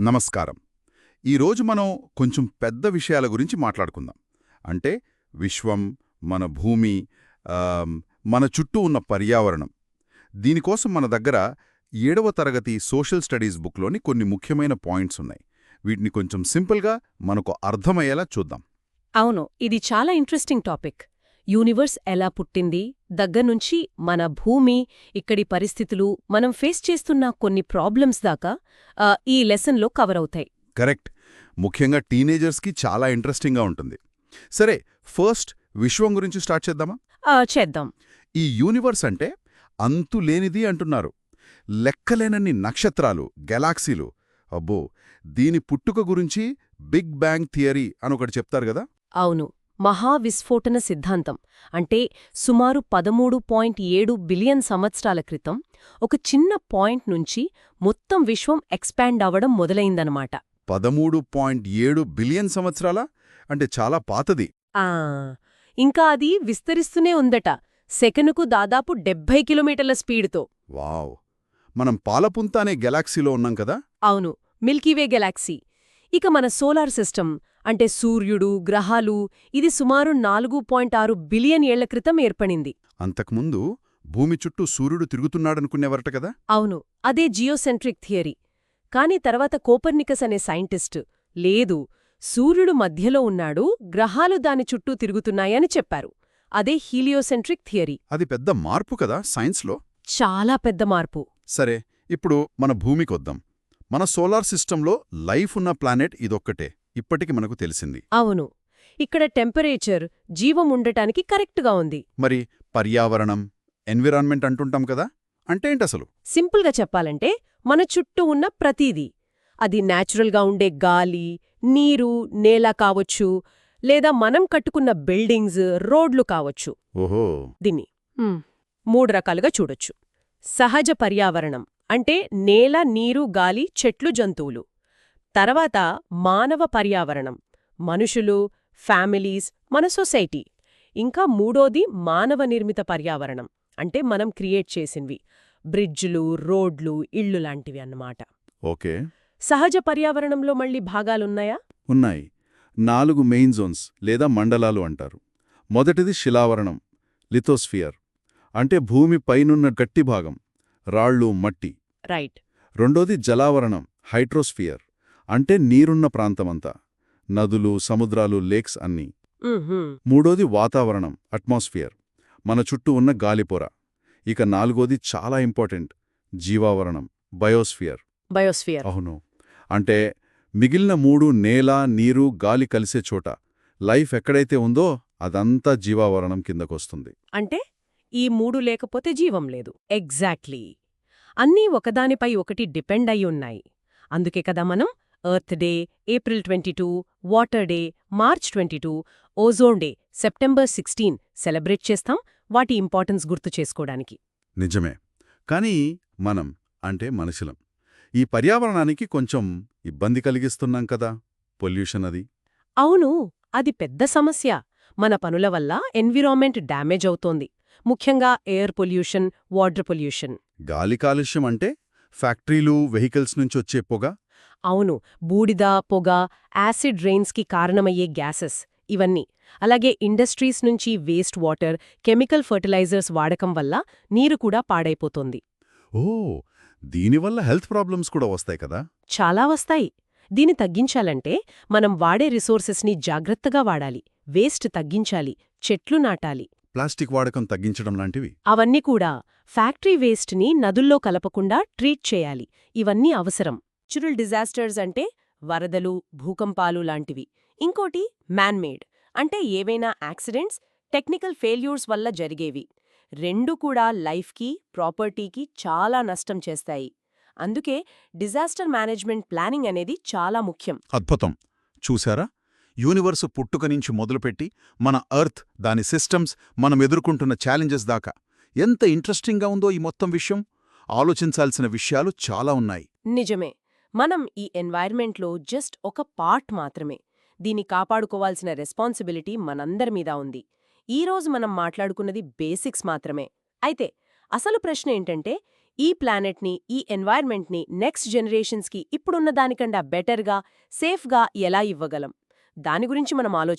నమస్కారం. ఈరోజు మనం కొంచెం పెద్ద విషయాల గురించి మాట్లాడుకుందాం. అంటే విశ్వం మన భూమి మన చుట్టూ ఉన్న పర్యావరణం. దీనికోసం మన దగ్గర ఏడవ తరగతి సోషల్ స్టడీస్ బుక్లోని కొన్ని ముఖ్యమైన పాయింట్స్ ఉన్నాయి. వీటిని కొంచెం సింపుల్గా మనకు అర్థమయ్యేలా చూద్దాం. అవును ఇది చాలా ఇంట్రెస్టింగ్ టాపిక్. యూనివర్స్ ఎలా పుట్టింది? దగ్గర్నుంచి మన భూమి ఇక్కడి పరిస్థితులు మనం ఫేస్ చేస్తున్న కొన్ని ప్రాబ్లమ్స్ దాకా ఈ లెసన్లో కవర్ అవుతాయి. కరెక్ట్. ముఖ్యంగా టీనేజర్స్కి చాలా ఇంట్రెస్టింగ్గా ఉంటుంది. సరే ఫస్ట్ విశ్వం గురించి స్టార్ట్ చేద్దామా? చేద్దాం. ఈ యూనివర్స్ అంటే అంతులేనిది అంటున్నారు. లెక్కలేనన్ని నక్షత్రాలు గెలాక్సీలు. అబ్బో దీని పుట్టుక గురించి బిగ్ బ్యాంగ్ థియరీ అని ఒకటి చెప్తారు కదా? అవును. మహావిస్ఫోటన సిద్ధాంతం అంటే సుమారు పదమూడు పాయింట్ ఏడు బిలియన్ సంవత్సరాల క్రితం ఒక చిన్న పాయింట్ నుంచి మొత్తం విశ్వం ఎక్స్పాండ్ అవ్వడం మొదలైందనమాట పదమూడు పాయింట్ ఏడు బిలియన్ సంవత్సరాల? అంటే చాలా పాతది. ఆ ఇంకా అది విస్తరిస్తూనే ఉందట. సెకనుకు దాదాపు డెబ్భై కిలోమీటర్ల స్పీడ్తో. వావ్! మనం పాలపుంత అనే గెలాక్సీలో ఉన్నాం కదా? అవును మిల్కీవే గెలాక్సీ. ఇక మన సోలార్ సిస్టమ్ అంటే సూర్యుడు గ్రహాలు ఇది సుమారు నాలుగు పాయింట్ ఆరు బిలియన్ ఏళ్ళ క్రితం ఏర్పడింది. అంతకుముందు భూమి చుట్టూ సూర్యుడు తిరుగుతున్నాడనుకునేవరట కదా? అవును అదే జియోసెంట్రిక్ థియరీ. కాని తర్వాత కోపర్నికస్ అనే సైంటిస్టు లేదు సూర్యుడు మధ్యలో ఉన్నాడు గ్రహాలు దాని చుట్టూ తిరుగుతున్నాయని చెప్పారు. అదే హీలియోసెంట్రిక్ థియరీ. అది పెద్ద మార్పు కదా సైన్స్లో? చాలా పెద్ద మార్పు. సరే ఇప్పుడు మన భూమికొద్దాం. మన సోలార్ సిస్టంలో లైఫ్ ఉన్న ప్లానెట్ ఇదొక్కటే ఇప్పటికి మనకు తెలిసింది. అవును. ఇక్కడ టెంపరేచర్ జీవం ఉండటానికి కరెక్ట్గా ఉంది. మరి పర్యావరణం ఎన్విరాన్మెంట్ అంటుంటాం కదా అంటే ఏంటసలు? సింపుల్గా చెప్పాలంటే మన చుట్టూ ఉన్న ప్రతీదీ. అది న్యాచురల్గా ఉండే గాలి నీరు నేల కావచ్చు లేదా మనం కట్టుకున్న బిల్డింగ్స్ రోడ్లు కావచ్చు. ఓహో. దీన్ని మూడు రకాలుగా చూడొచ్చు. సహజ పర్యావరణం. అంటే నేల నీరు గాలి చెట్లు జంతువులు. తర్వాత మానవ పర్యావరణం. మనుషులు ఫ్యామిలీస్ మన సొసైటీ. ఇంకా మూడోది మానవ నిర్మిత పర్యావరణం. అంటే మనం క్రియేట్ చేసినవి బ్రిడ్జులు రోడ్లు ఇళ్ళు లాంటివి అన్నమాట. ఓకే. సహజ పర్యావరణంలో మళ్ళీ భాగాలున్నాయా? ఉన్నాయి. నాలుగు మెయిన్ జోన్స్ లేదా మండలాలు అంటారు. మొదటిది శిలావరణం లిథోస్ఫియర్. అంటే భూమి పైనున్న గట్టి భాగం రాళ్ళు మట్టి. రైట్ రెండోది జలావరణం హైడ్రోస్ఫియర్ అంటే నీరున్న ప్రాంతమంతా. నదులు సముద్రాలు లేక్స్ అన్నీ. మూడోది వాతావరణం అట్మాస్ఫియర్ మన చుట్టూ ఉన్న గాలిపొర. ఇక నాలుగోది చాలా ఇంపార్టెంట్ జీవావరణం బయోస్ఫియర్. బయోస్ఫియర్. అవును. అంటే మిగిలిన మూడు నేల నీరు గాలి కలిసే చోట లైఫ్ ఎక్కడైతే ఉందో అదంతా జీవావరణం కిందకొస్తుంది. అంటే ఈ మూడు లేకపోతే జీవం లేదు. ఎగ్జాక్ట్లీ. అన్నీ ఒకదానిపై ఒకటి డిపెండ్ అయి ఉన్నాయి. అందుకే కదా మనం earth day April twenty two water day March twenty two ozone day September sixteen celebrate చేస్తాం వాటి ఇంపార్టెన్స్ గుర్తు చేసుకోవడానికి. నిజమే. కానీ మనం అంటే మనుషులం. ఈ పర్యావరణానికి కొంచెం ఇబ్బంది కలిగిస్తున్నాం కదా పొల్యూషన్ అది. అవును అది పెద్ద సమస్య. మన పనుల వల్ల ఎన్విరాన్మెంట్ డ్యామేజ్ అవుతోంది. ముఖ్యంగా ఎయిర్ పొల్యూషన్ వాటర్ పొల్యూషన్. గాలి కాలుష్యం అంటే ఫ్యాక్టరీలు వెహికల్స్ నుంచి వచ్చే పొగ? అవును. బూడిద పొగ యాసిడ్ రెయిన్స్కి కారణమయ్యే గ్యాసెస్. ఇవన్నీ. అలాగే ఇండస్ట్రీస్ నుంచి వేస్ట్ వాటర్ కెమికల్ ఫర్టిలైజర్స్ వాడకం వల్ల నీరు కూడా పాడైపోతోంది. ఓ! దీనివల్ల హెల్త్ ప్రాబ్లమ్స్ కూడా వస్తాయి కదా? చాలా వస్తాయి. దీన్ని తగ్గించాలంటే మనం వాడే రిసోర్సెస్ని జాగ్రత్తగా వాడాలి. వేస్ట్ తగ్గించాలి. చెట్లు నాటాలి. ప్లాస్టిక్ వాడకం తగ్గించడం లాంటివి? అవన్నీ కూడా. ఫ్యాక్టరీ వేస్ట్ని నదుల్లో కలపకుండా ట్రీట్ చేయాలి. ఇవన్నీ అవసరం. చురల్ డిజాస్టర్స్ అంటే వరదలు భూకంపాలు లాంటివి. ఇంకోటి మ్యాన్మేడ్. అంటే ఏవైనా యాక్సిడెంట్స్ టెక్నికల్ ఫెయిల్యూర్స్ వల్ల జరిగేవి. రెండు కూడా లైఫ్కి ప్రాపర్టీకి చాలా నష్టం చేస్తాయి. అందుకే డిజాస్టర్ మేనేజ్మెంట్ ప్లానింగ్ అనేది చాలా ముఖ్యం. అద్భుతం. చూసారా యూనివర్సు పుట్టుక నుంచి మొదలుపెట్టి మన అర్త్ దాని సిస్టమ్స్ మనం ఎదుర్కొంటున్న ఛాలెంజెస్ దాకా. ఎంత ఇంట్రెస్టింగ్గా ఉందో ఈ మొత్తం విషయం? ఆలోచించాల్సిన విషయాలు చాలా ఉన్నాయి. నిజమే. మనం ఈ ఎన్వైర్మెంట్లో జస్ట్ ఒక పార్ట్ మాత్రమే. దీన్ని కాపాడుకోవాల్సిన రెస్పాన్సిబిలిటీ మనందరి మీద ఉంది. ఈ రోజు మనం మాట్లాడుకున్నది బేసిక్స్ మాత్రమే. అయితే అసలు ప్రశ్న ఏంటంటే ఈ ప్లానెట్ని ఈ ఎన్వైర్న్మెంట్ని నెక్స్ట్ జనరేషన్స్కి ఇప్పుడున్న దానికన్నా బెటర్గా సేఫ్గా ఎలా ఇవ్వగలం? దాని గురించి మనం ఆలోచి